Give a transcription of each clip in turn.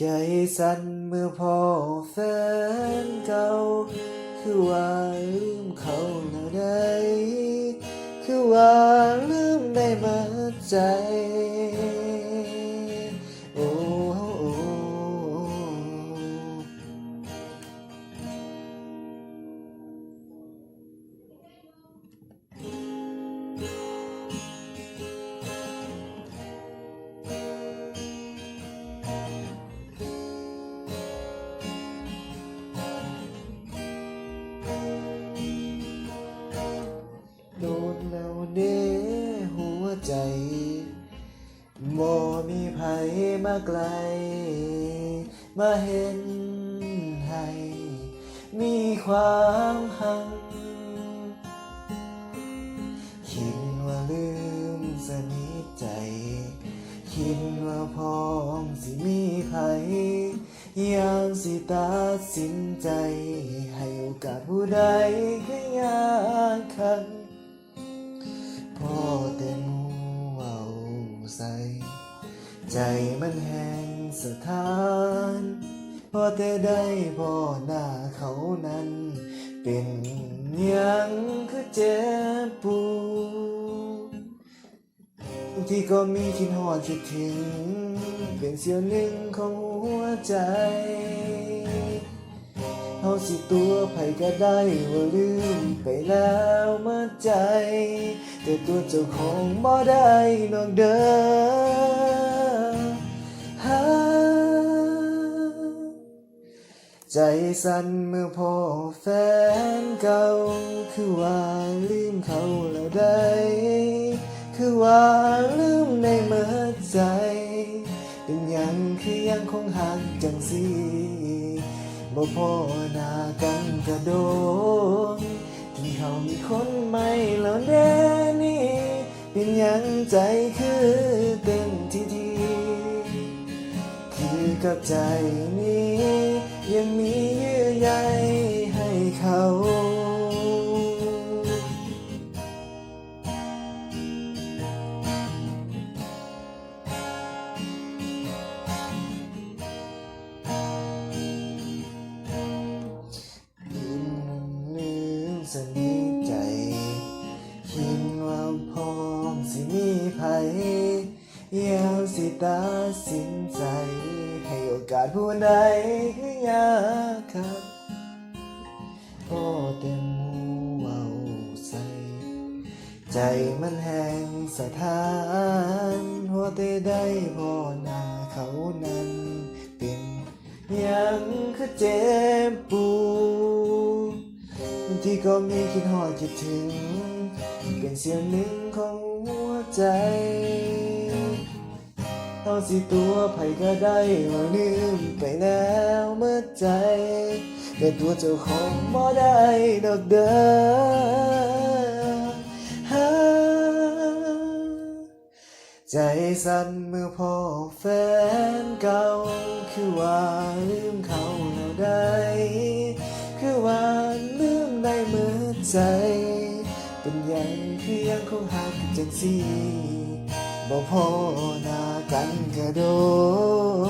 ใจสั่นเมื่อพอแฟนเก่า คือว่าลืมเขาแล้วได้ คือว่าลืมได้มาใจ บ่มีไผมาไกล มาเห็นให้มีความหัง คิดว่าลืมสนิทใจ คิดว่าพร้อมสิมีไผยังสิตัดสินใจ ให้โอกาสผู้ใดก็ยากคัน ใจมันแห้งสะท้านพอแต่ได้พ่อหน้าเขานั้น เป็นยังคือเจ็บปวดที่ก็มีคิดหอดคิดถึง เป็นเสี้ยวหนึ่งของหัวใจเฮาสิตัวไผก็ได้ว่าลืมไปแล้วเมื่อใจ แต่ตัวเจ้าของบ่ได้นอกเด้อ ใจสั่นเมื่อพอแฟนเก่า คือว่าลืมเขาแล้วได้ คือว่าลืมในเมื่อใจ เป็นยังคือยังคงหักจังสีบ่พอหน้ากันกระโดนที่เขามีคนใหม่แล้วแน่นี่ เป็นยังใจคือ กับใจนี้ ยังมีเยื่อใยให้เขายินลืมสนิทใจ คิดว่าพร้อมสิมีไผยาวสิตัดสินใจ โอกาสผู้ใดคือยากครับพ่อแต่มูเว้าใส่ใจมันแห้งสะท้านหัวแต่ได้พ่อหน้าเขานั้นเป็นยังคือเจ็บปวดที่ก็มีคิดหอดคิดถึง เป็นเสียงหนึ่งของหัวใจ เอาสิตัวไผก็ได้ว่าลืมไปแล้วเมื่อใจ แต่ตัวเจ้าของบ่ได้ดอกเด้อใจสั่นเมื่อพอแฟนเก่า คือว่าลืมเขาแล้วได้ คือว่าลืมได้เมื่อใจ เป็นหยังคือยังคงหักจังสี บ่พอหน้ากันกระโด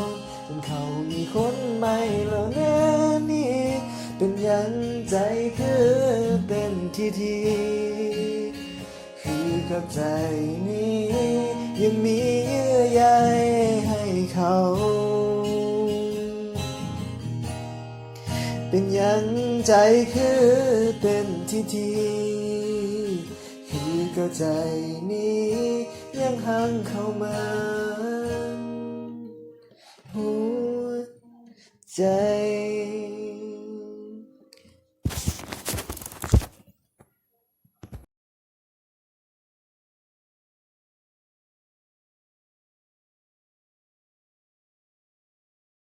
ดจนเขามีคนใหม่แล้วแน่นี่ เป็นยังใจคือเต้นทีทีคือกับใจนี้ ยังมีเยื่อใยให้เขา เป็นยังใจคือเต้นทีทีคือก็ใจนี้ งห่างเข้ามาหัวใจ